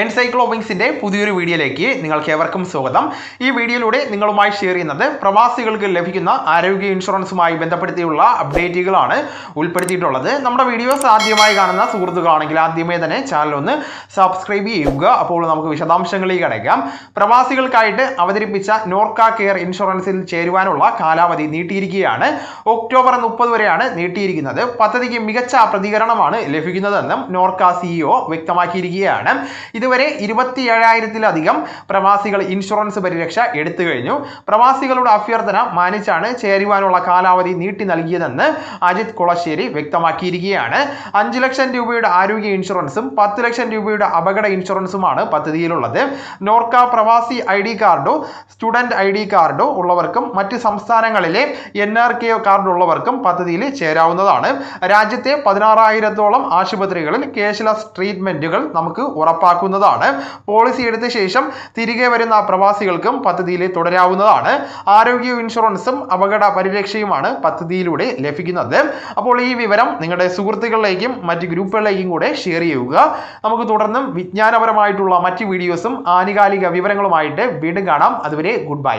എൻസൈക്ലോവിങ്സിന്റെ പുതിയൊരു വീഡിയോയിലേക്ക് നിങ്ങൾക്ക് ഏവർക്കും സ്വാഗതം. ഈ വീഡിയോയിലൂടെ നിങ്ങളുമായി ഷെയർ ചെയ്യുന്നത് പ്രവാസികൾക്ക് ലഭിക്കുന്ന ആരോഗ്യ ഇൻഷുറൻസുമായി ബന്ധപ്പെടുത്തിയുള്ള അപ്ഡേറ്റുകളാണ് ഉൾപ്പെടുത്തിയിട്ടുള്ളത്. നമ്മുടെ വീഡിയോസ് ആദ്യമായി കാണുന്ന സുഹൃത്തുക്കളാണെങ്കിൽ ആദ്യമേ തന്നെ ചാനൽ ഒന്ന് സബ്സ്ക്രൈബ് ചെയ്യുക. അപ്പോൾ നമുക്ക് വിശദാംശങ്ങളിലേക്ക് കിടക്കാം. പ്രവാസികൾക്കായിട്ട് അവതരിപ്പിച്ച നോർക്ക കെയർ ഇൻഷുറൻസിൽ ചേരുവാനുള്ള കാലാവധി നീട്ടിയിരിക്കുകയാണ്. ഒക്ടോബർ മുപ്പത് വരെയാണ് നീട്ടിയിരിക്കുന്നത്. പദ്ധതിക്ക് മികച്ച പ്രതികരണമാണ് ലഭിക്കുന്നതെന്നും നോർക്ക സിഇഒ വ്യക്തമാക്കിയിരിക്കുകയാണ്. ഇതുവരെ ഇരുപത്തി ഏഴായിരത്തിലധികം പ്രവാസികൾ ഇൻഷുറൻസ് പരിരക്ഷ എടുത്തു കഴിഞ്ഞു. പ്രവാസികളുടെ അഭ്യർത്ഥന മാനിച്ചാണ് ചേരുവാനുള്ള കാലാവധി നീട്ടി നൽകിയതെന്ന് അജിത് കുളശ്ശേരി വ്യക്തമാക്കിയിരിക്കുകയാണ്. അഞ്ച് ലക്ഷം രൂപയുടെ ആരോഗ്യ ഇൻഷുറൻസും പത്ത് ലക്ഷം രൂപയുടെ അപകട ഇൻഷുറൻസുമാണ് പദ്ധതിയിലുള്ളത്. നോർക്ക പ്രവാസി ഐ ഡി കാർഡോ സ്റ്റുഡന്റ് ഐ ഡി കാർഡോ ഉള്ളവർക്കും മറ്റ് സംസ്ഥാനങ്ങളിലെ എൻ ആർ കെ കാർഡ് ഉള്ളവർക്കും പദ്ധതിയിൽ ചേരാവുന്നതാണ്. രാജ്യത്തെ പതിനാറായിരത്തോളം ആശുപത്രികളിൽ ക്യാഷ്ലെസ് ട്രീറ്റ്മെന്റുകൾ നമുക്ക് ഉറപ്പാക്കുന്നതാണ് പോളിസി എടുത്ത ശേഷം തിരികെ വരുന്ന പ്രവാസികൾക്കും പദ്ധതിയിൽ തുടരാവുന്നതാണ്. ആരോഗ്യ ഇൻഷുറൻസും അപകട പരിരക്ഷയുമാണ് പദ്ധതിയിലൂടെ ലഭിക്കുന്നത്. അപ്പോൾ ഈ വിവരം നിങ്ങളുടെ സുഹൃത്തുക്കളിലേക്കും മറ്റ് ഗ്രൂപ്പുകളിലേക്കും കൂടെ ഷെയർ ചെയ്യുക. നമുക്ക് തുടർന്നും വിജ്ഞാനപരമായിട്ടുള്ള മറ്റ് വീഡിയോസും ആനുകാലിക വിവരങ്ങളുമായിട്ട് വീണ്ടും കാണാം. അതുവരെ ഗുഡ് ബൈ